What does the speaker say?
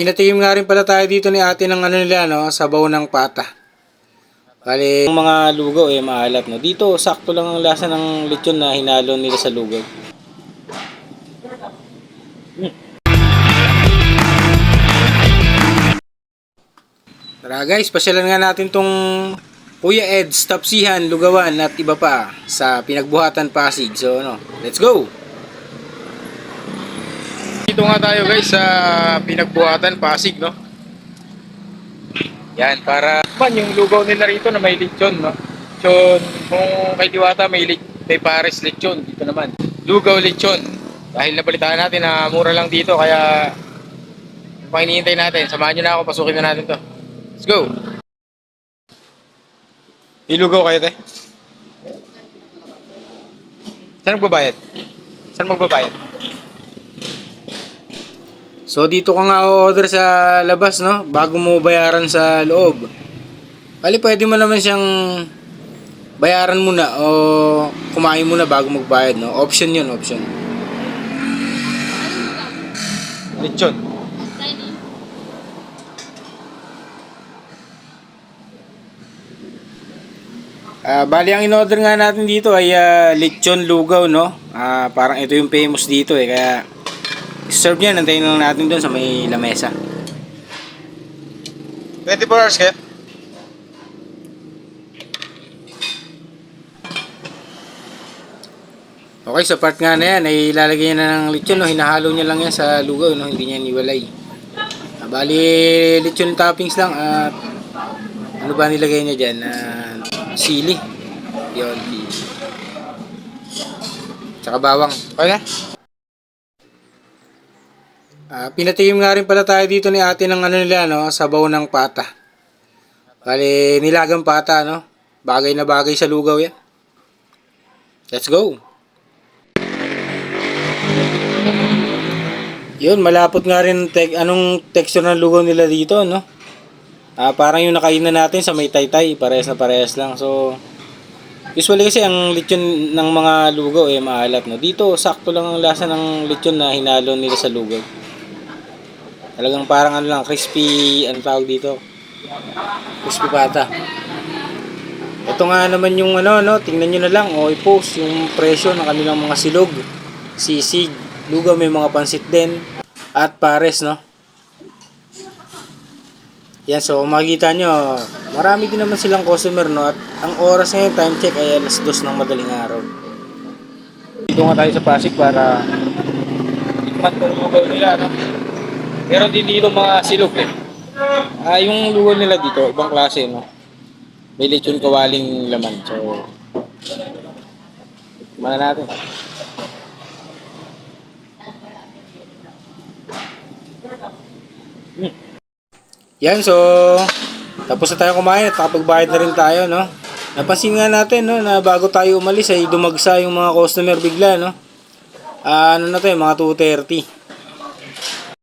pinatikim nga rin pala tayo dito ni ate ng ano nila, no? Sabaw ng pata. Bali, yung mga lugaw eh, maalat, no? Dito, sakto lang ang lasa ng lechon na hinalo nila sa lugaw. Hmm. Tara guys, pasyalan nga natin tong Kuya Ed's Tapsihan, Lugawan at iba pa sa Pinagbuhatan Pasig. So, ano, let's go! Dito nga tayo guys sa Pinagbuhatan Pasig, no? Yan, para man yung lugaw nila rito na may lechon, no? Lechon, kung kay Diwata may, lich, may pares lechon, dito naman. Lugaw lechon. Dahil nabalitaan natin na mura lang dito, kaya pang iniintay natin. Samahan nyo na ako, pasukin na natin to. Let's go! Ilugaw kayo, te? Saan magbabayad? Saan magbabayad? So dito ka nga order sa labas, no? Bago mo bayaran sa loob. Bali, pwede mo naman siyang bayaran muna o kumain muna bago magbayad, no? Option yun, option. Lechon. Ah, bali ang in-order nga natin dito ay ah, lechon lugaw, no? Ah, parang ito yung famous dito eh, kaya serve niya, nantayin lang natin doon sa may lamesa. 24 hours kaya? Okay, sa part nga na yan, ay ilalagay niya na ng lechon, no? hinahalo niya lang yan sa lugaw, no? hindi niya niwalay. Ah, bali, lechon toppings lang at ano ba nilagay niya dyan? Ah, sili. Yun. Tsaka bawang. Okay na? Ah, pinatikim nga rin pala tayo dito ni ate ng ano nila, no? Sabaw ng pata. Bali, nilagang pata, no? Bagay na bagay sa lugaw yan. Let's go! Yun, malapot nga rin tek anong texture ng lugaw nila dito, no? Ah, parang yung nakainan natin sa may taytay, parehas na parehas lang. So, usually kasi ang lechon ng mga lugaw eh maalat, no? Dito, sakto lang ang lasa ng lechon na hinalo nila sa lugaw. Talagang parang ano lang, crispy, ano tawag dito? Crispy pata. Ito nga naman yung ano, no? Tingnan nyo na lang, o i-post yung presyo ng kanilang mga silog, sisig, lugaw, may mga pansit din, at pares, no? Yan, so makikita nyo, marami din naman silang customer, no? At ang oras ngayon, time check, ay alas dos ng madaling araw. Dito nga tayo sa Pasig para tikman ko yung lugaw nila, no? Meron din dito mga silog, eh. Ah, yung lugaw nila dito, ibang klase, no? May lechon kawaling laman, so... Tikman na natin. Yan, so tapos na tayo kumain at nakapagbayad na rin tayo, no? Napansin nga natin, no, na bago tayo umalis ay dumagsa yung mga customer bigla, no? Ah, ano na to, eh, mga 2.30.